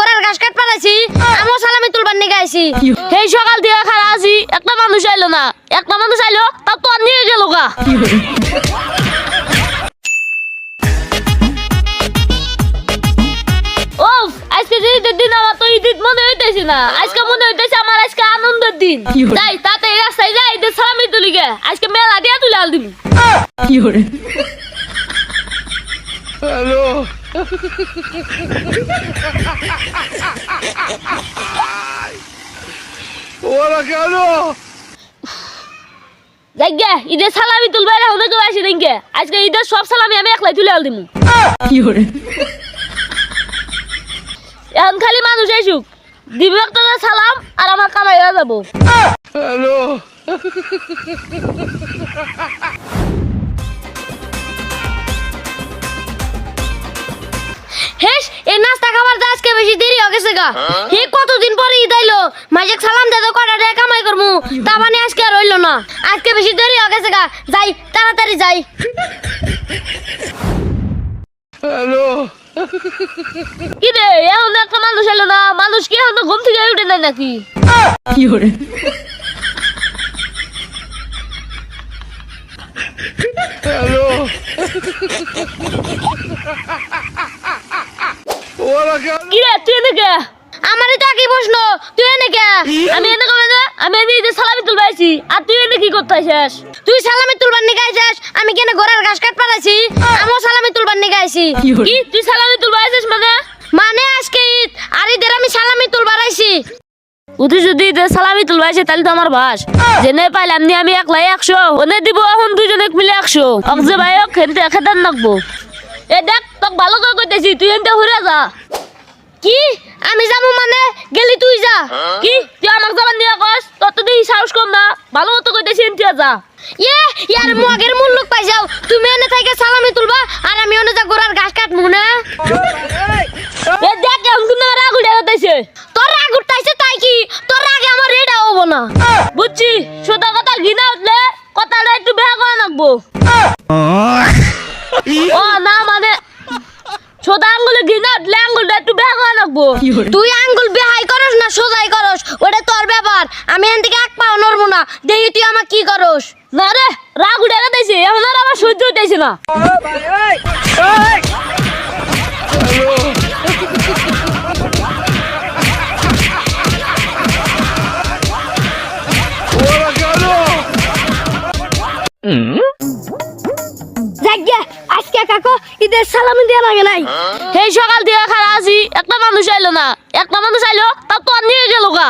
গরের ঘাস কাট পালাইছি আমো সালামি তুলবার নিয়ে গাইছি সেই সকাল দিয়ে খারা আছি, একটা মানুষ আইলো না। একটা মানুষ আইলো, তাও তো আর নিয়ে গেল গা। আজকে যে দিন তো ঈদ মনে হইতেছে না। আজকে মনে হইতেছে আমার আজকে আনন্দের দিন। যাই তাতে রাস্তায় যাই আজকে মেলা দিয়া তুলে আল দিবি ওরা কেন যাই গে ঈদের সালামি তুলবে না হলে কেউ আসি দেখে আজকে ঈদের সব সালামি আমি একলাই তুলে আল দিবি এখন খালি মানুষ আইসুক দিবি একটা করে সালাম আর আমার কামাই যাব। হ্যালো গেছে গা। হে কতদিন পরে ঈদ আইলো? মাঝে সালাম দে তো কটা টাকা কামাই করমু? তা মানে আজকে আর হইল না। আজকে বেশি দেরি হয়ে গেছে গা। যাই তাড়াতাড়ি যাই। হ্যালো। কি রে এখন একটা মানুষ এলো না? মানুষ কি এখন ঘুম থেকে উঠে নাই নাকি? হ্যালো ওরা? কেন কি রে তুই এনে কে? আমারই তো একই প্রশ্ন তুই এনে কে? আমি এনে কবে না আমি এনে ঈদের সালামি তুলবা আইছি। আর তুই এনে কি করতে আইছিস তুই সালামি তুলবার নিকে আইছিস? আমি কেন ঘোড়ার ঘাস কাট পালাইছি আমিও সালামি তুলবার নিকে আইছি। কি তুই সালামি তুলবা মানে? মানে আজকে ঈদ। আর ঈদের আমি সালামি তুলবার আইছি। উঠি যদি সালামি তুলবা আইছি তাহলে তো আমার বাস। জেনে পাইলাম নি আমি একলাই একশো ওনে দিব এখন দুজনে মিলে একশো। অকজে ভাইক খেতে খেতে নাকবো। এ দেখ তোক ভালো করে কইতেছি তুই এনতে ঘুরে যা। কি? আমি যাব মানে? গেলি তুই যা। কি? তুই আমাকে যাবার নিয়ে কস? তোর তো দেখি সাহস কম না। ভালো মতো কইতেছি এনতে যা। ইয়ে ইয়ার মগের মূল লোক পাই যাও। তুমি এনে থেকে সালামি তুলবা আর আমি ওনে যা গোড়ার ঘাস কাটমু না? এ দেখ কেমন কিন্তু রাগ উঠে গেছে তোর রাগ উঠতাইছে তাই কি? তোর রাগে আমার রেডা হব না। বুঝছি সোজা কথা ঘৃণা উঠলে কথাটা একটু বেয়া করে রাখব ও না মানে সোজা আঙ্গুলে ঘৃণা উঠলে আঙ্গুলটা একটু বেয়া করে রাখব তুই আঙ্গুল বেহাই করস না সোজাই করস? ওটা তোর ব্যাপার। আমি এখান থেকে এক পাও নড়বো না। দেখি তুই আমার কি করস। না রে রাগ উঠে গেছে এখন আর আমার সহ্য হইতেছে না। জাগিয়া কাকো? ঈদের সালামি দেওয়া লাগে নাই। হ্যাঁ? সেই সকাল দিয়ে খারা আছি একটা মানুষ আইলো না। একটা মানুষ আইলো তার তো আর নিয়ে গেল গা।